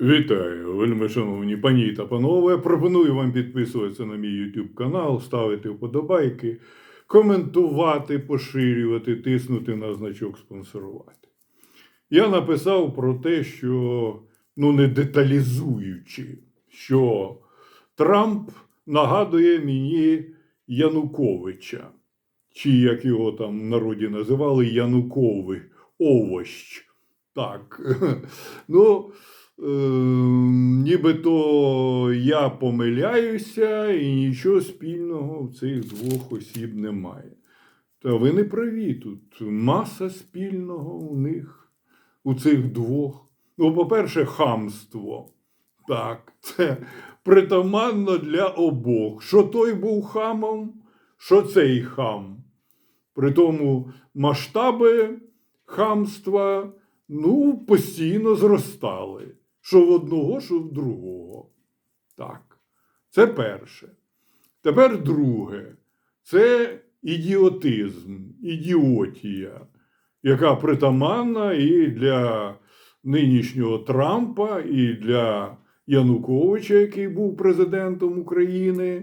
Вітаю, вельми шановні пані та панове. Пропоную вам підписуватися на мій YouTube канал, ставити вподобайки, коментувати, поширювати, тиснути на значок спонсорувати. Я написав про те, що, ну не деталізуючи, що Трамп нагадує мені Януковича, чи як його там в народі називали Янукови, овощ. Так. Ну, е, нібито я помиляюся і нічого спільного в цих двох осіб немає. Та ви не праві тут. Маса спільного у них, у цих двох. Ну, по-перше, хамство. Так, це притаманно для обох. Що той був хамом, що цей хам. При тому масштаби хамства ну, постійно зростали. Що в одного, що в другого. Так. Це перше. Тепер друге. Це ідіотизм, ідіотія, яка притаманна і для нинішнього Трампа, і для Януковича, який був президентом України.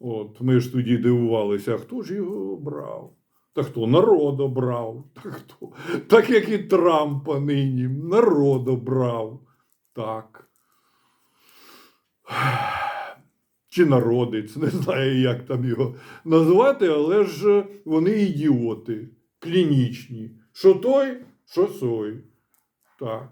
От ми ж тоді дивувалися, хто ж його обрав? Та хто народ обрав? Та хто? Так як і Трампа нині, народ обрав. Так. Чи народець, не знаю, як там його назвати, але ж вони ідіоти, клінічні. Що той, що сой. Так.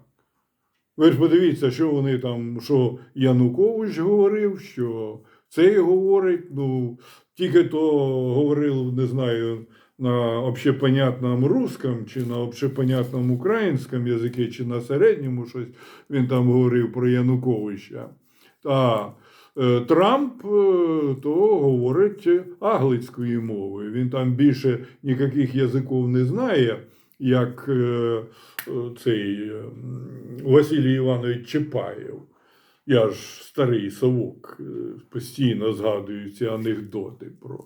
Ви ж подивіться, що вони там, що Янукович говорив, що цей говорить, ну, тільки то говорив, не знаю, на общепонятному русском, чи на общепонятному українському язикі, чи на середньому щось він там говорив про Януковича. А е, Трамп е, то говорить англійською мовою. Він там більше ніяких язиків не знає, як е, цей Василій Іванович Чапаєв. Я ж старий совок, постійно згадую ці анекдоти про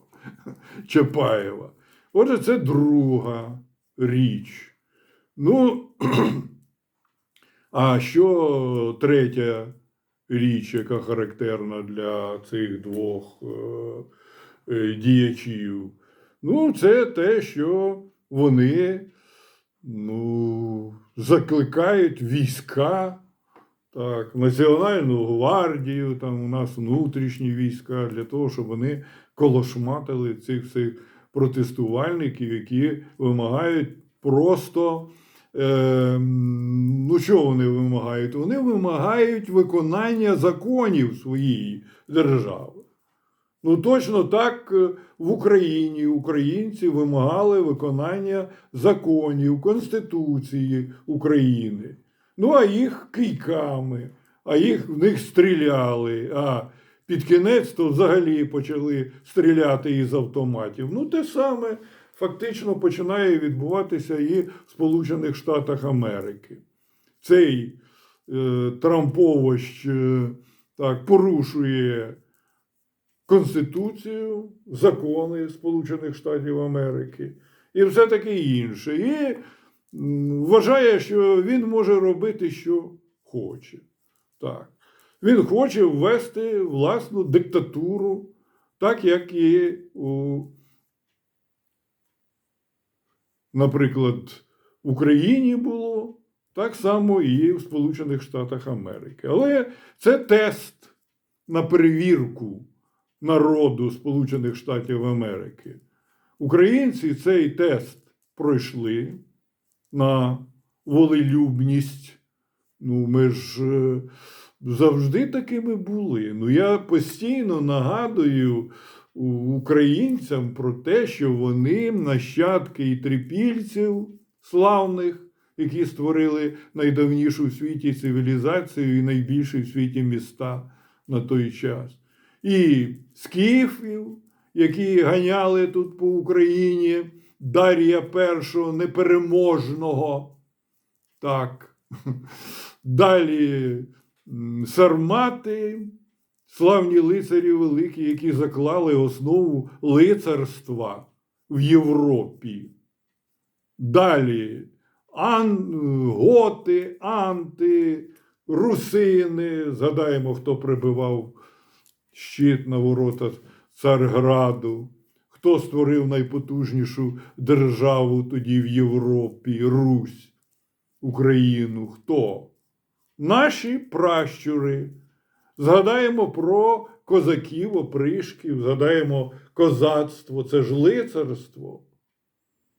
Чапаєва. Отже, це друга річ. Ну, а що третя річ, яка характерна для цих двох е, е, діячів? Ну, це те, що вони ну, закликають війська, так, Національну гвардію, там у нас внутрішні війська, для того, щоб вони колошматили цих всіх протестувальників, які вимагають просто. Е, ну, що вони вимагають? Вони вимагають виконання законів своєї держави. Ну, точно так е, в Україні українці вимагали виконання законів Конституції України. Ну, а їх кийками, а їх в них стріляли. А під кінець то взагалі почали стріляти із автоматів. Ну, те саме фактично починає відбуватися і в Сполучених Штатах Америки. Цей е, Трамповощ е, так, порушує Конституцію, закони Сполучених Штатів Америки і все таке інше. І вважає, що він може робити, що хоче. Так. Він хоче ввести власну диктатуру, так як і у, наприклад, в Україні було, так само і в Сполучених Штатах Америки. Але це тест на перевірку народу Сполучених Штатів Америки. Українці цей тест пройшли на волелюбність. Ну, ми ж е, завжди такими були. Ну, я постійно нагадую українцям про те, що вони нащадки і трипільців славних, які створили найдавнішу в світі цивілізацію і найбільші в світі міста на той час. І скіфів, які ганяли тут по Україні Дар'я І непереможного. Так. Далі сармати, славні лицарі великі, які заклали основу лицарства в Європі. Далі ан, готи, анти, русини, згадаємо, хто прибивав щит на ворота Царграду, хто створив найпотужнішу державу тоді в Європі, Русь, Україну, хто? Наші пращури. Згадаємо про козаків, опришків, згадаємо козацтво, це ж лицарство.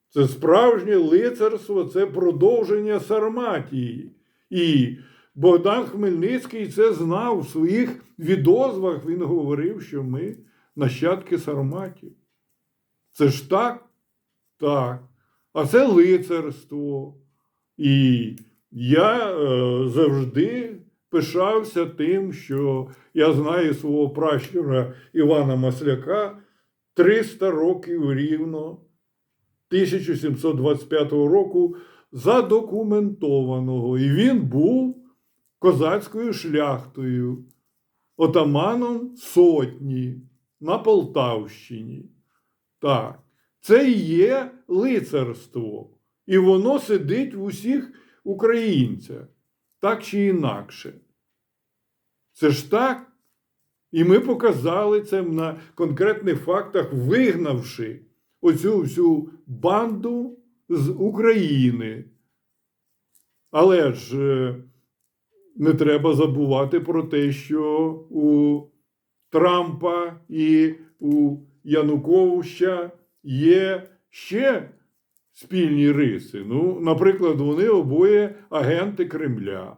Це справжнє лицарство, це продовження Сарматії. І Богдан Хмельницький це знав в своїх відозвах. Він говорив, що ми нащадки Сарматів. Це ж так? Так. А це лицарство. І я е, завжди пишався тим, що я знаю свого пращура Івана Масляка 300 років рівно 1725 року задокументованого. І він був козацькою шляхтою, отаманом сотні на Полтавщині. Так, це і є лицарство. І воно сидить в усіх українцях, так чи інакше. Це ж так. І ми показали це на конкретних фактах, вигнавши оцю всю банду з України. Але ж е, не треба забувати про те, що у Трампа і у Януковича є ще спільні риси. Ну, наприклад, вони обоє агенти Кремля.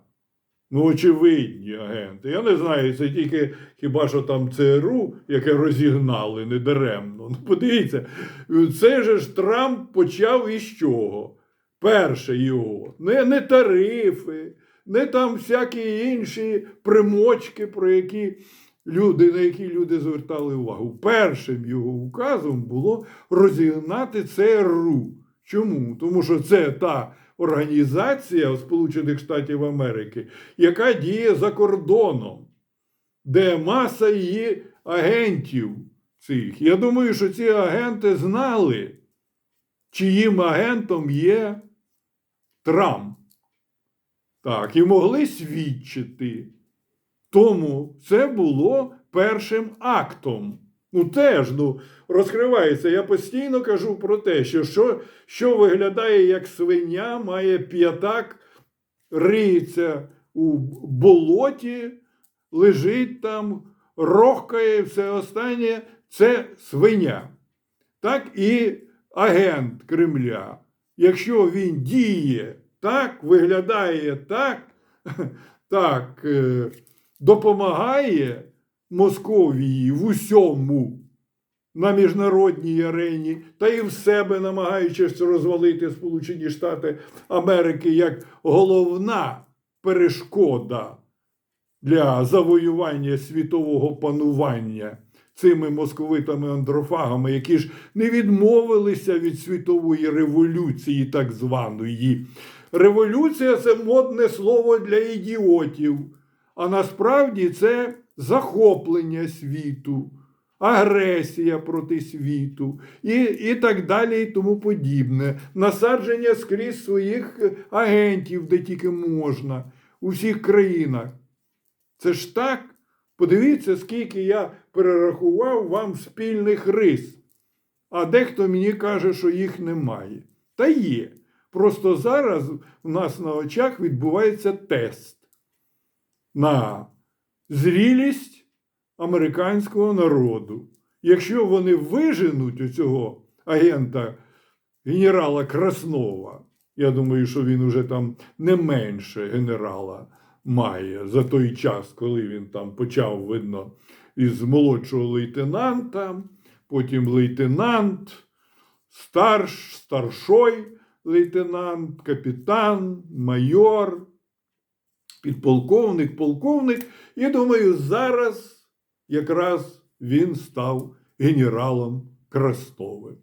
Ну, очевидні агенти. Я не знаю, це тільки хіба що там ЦРУ, яке розігнали недаремно. Ну, подивіться, це ж Трамп почав із чого? Перше його. Не, не тарифи, не там всякі інші примочки, про які люди, на які люди звертали увагу. Першим його указом було розігнати ЦРУ. Чому? Тому що це та організація Сполучених Штатів Америки, яка діє за кордоном, де маса її агентів цих. Я думаю, що ці агенти знали, чиїм агентом є Трамп. Так, і могли свідчити. Тому це було першим актом. Ну, теж ну, розкривається. Я постійно кажу про те, що що, що виглядає як свиня, має п'ятак, риється у болоті, лежить там, рохкає, все останнє це свиня. Так і агент Кремля. Якщо він діє так, виглядає так, так, е, допомагає. Московії в усьому на міжнародній арені, та і в себе намагаючись розвалити Сполучені Штати Америки як головна перешкода для завоювання світового панування цими московитами андрофагами, які ж не відмовилися від світової революції, так званої. Революція це модне слово для ідіотів. А насправді це захоплення світу, агресія проти світу і, і так далі, і тому подібне. Насадження скрізь своїх агентів, де тільки можна, у всіх країнах. Це ж так. Подивіться, скільки я перерахував вам спільних рис. А дехто мені каже, що їх немає. Та є. Просто зараз у нас на очах відбувається тест на зрілість американського народу. Якщо вони виженуть у цього агента генерала Краснова, я думаю, що він уже там не менше генерала має за той час, коли він там почав, видно, із молодшого лейтенанта, потім лейтенант, старш, старшой лейтенант, капітан, майор підполковник, полковник, і думаю, зараз якраз він став генералом Крастовим.